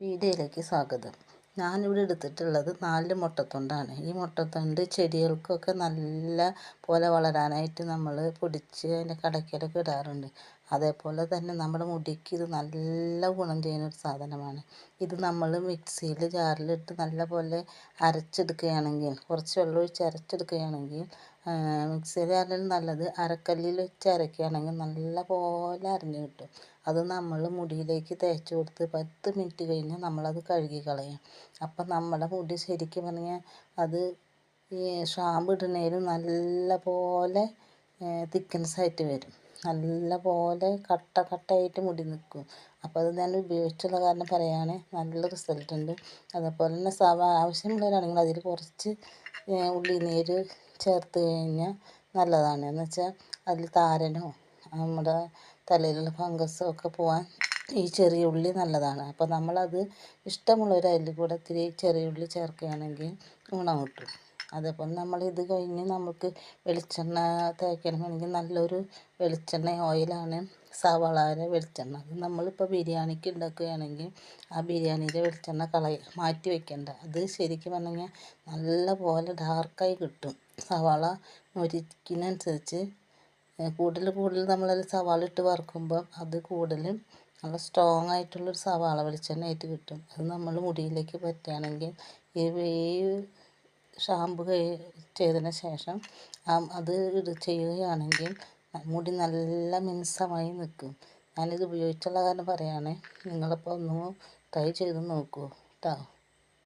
വീഡിയോയിലേക്ക് സ്വാഗതം. ഞാനിവിടെ എടുത്തിട്ടുള്ളത് നാല് മുട്ടത്തൊണ്ടാണ്. ഈ മുട്ടത്തൊണ്ട് ചെടികൾക്കൊക്കെ നല്ല പോലെ വളരാനായിട്ട് നമ്മൾ പൊടിച്ച് അതിന്റെ കടയ്ക്കലൊക്കെ ഇടാറുണ്ട്. അതേപോലെ തന്നെ നമ്മുടെ മുടിക്ക് ഇത് നല്ല ഗുണം ചെയ്യുന്ന ഒരു സാധനമാണ്. ഇത് നമ്മൾ മിക്സിയിൽ ജാറിലിട്ട് നല്ല പോലെ അരച്ചെടുക്കുകയാണെങ്കിൽ കുറച്ച് വെള്ളം ഒഴിച്ച് അരച്ചെടുക്കുകയാണെങ്കിൽ മിക്സിയിലാണെങ്കിലും നല്ലത് അരക്കല്ലിൽ വെച്ച് അരയ്ക്കുകയാണെങ്കിൽ നല്ല പോലെ അരഞ്ഞു കിട്ടും. അത് നമ്മൾ മുടിയിലേക്ക് തേച്ച് കൊടുത്ത് പത്ത് മിനിറ്റ് കഴിഞ്ഞ് നമ്മളത് കഴുകി കളയും. അപ്പം നമ്മുടെ മുടി ശരിക്കും പറഞ്ഞാൽ അത് ഈ ഷാമ്പു ഇടുന്നതിലും നല്ല പോലെ തിക്നെസ് ആയിട്ട് വരും. നല്ല പോലെ കട്ട കട്ടയായിട്ട് മുടി നിൽക്കും അപ്പോൾ അത് ഞാൻ ഉപയോഗിച്ചുള്ള കാരണം പറയുകയാണ് നല്ല റിസൾട്ട് ഉണ്ട്. അതേപോലെ തന്നെ സവ ആവശ്യമുള്ളവരാണെങ്കിൽ അതിൽ കുറച്ച് ഉള്ളി നീര് ചേർത്ത് കഴിഞ്ഞാൽ നല്ലതാണ്. എന്ന് വെച്ചാൽ അതിൽ താരനോ നമ്മുടെ തലയിലുള്ള ഫംഗസോ ഒക്കെ പോകാൻ ഈ ചെറിയ ഉള്ളി നല്ലതാണ്. അപ്പോൾ നമ്മളത് ഇഷ്ടമുള്ളവർ അതിൽ കൂടെ ഇത്തിരി ചെറിയ ഉള്ളി ചേർക്കുകയാണെങ്കിൽ ഗുണം കിട്ടും. അതേപോലെ നമ്മൾ ഇത് കഴിഞ്ഞ് നമുക്ക് വെളിച്ചെണ്ണ തേക്കണമെങ്കിൽ നല്ലൊരു വെളിച്ചെണ്ണ ഓയിലാണ് സവാളയുടെ വെളിച്ചെണ്ണ. അത് നമ്മളിപ്പോൾ ബിരിയാണിക്ക് ഉണ്ടാക്കുകയാണെങ്കിൽ ആ ബിരിയാണിയിലെ വെളിച്ചെണ്ണ കളയ മാറ്റി വയ്ക്കേണ്ട അത് ശരിക്കും പറഞ്ഞാൽ നല്ല പോലെ ഡാർക്കായി കിട്ടും. സവാള മുരിക്കുന്നതനുസരിച്ച് കൂടുതൽ കൂടുതൽ നമ്മൾ സവാള ഇട്ട് വറുക്കുമ്പോൾ അത് കൂടുതലും നല്ല സ്ട്രോങ് ആയിട്ടുള്ളൊരു സവാള വെളിച്ചെണ്ണ ആയിട്ട് കിട്ടും. അത് നമ്മൾ മുടിയിലേക്ക് പറ്റുകയാണെങ്കിൽ ഈ ഷാമ്പു ചെയ്തതിന് ശേഷം അത് ചെയ്യുകയാണെങ്കിൽ മുടി നല്ല മിനുസമായി നിൽക്കും. ഞാനിത് ഉപയോഗിച്ചുള്ള കാരണം പറയുകയാണ് നിങ്ങളപ്പോൾ ഒന്ന് ട്രൈ ചെയ്ത് നോക്കൂ കേട്ടോ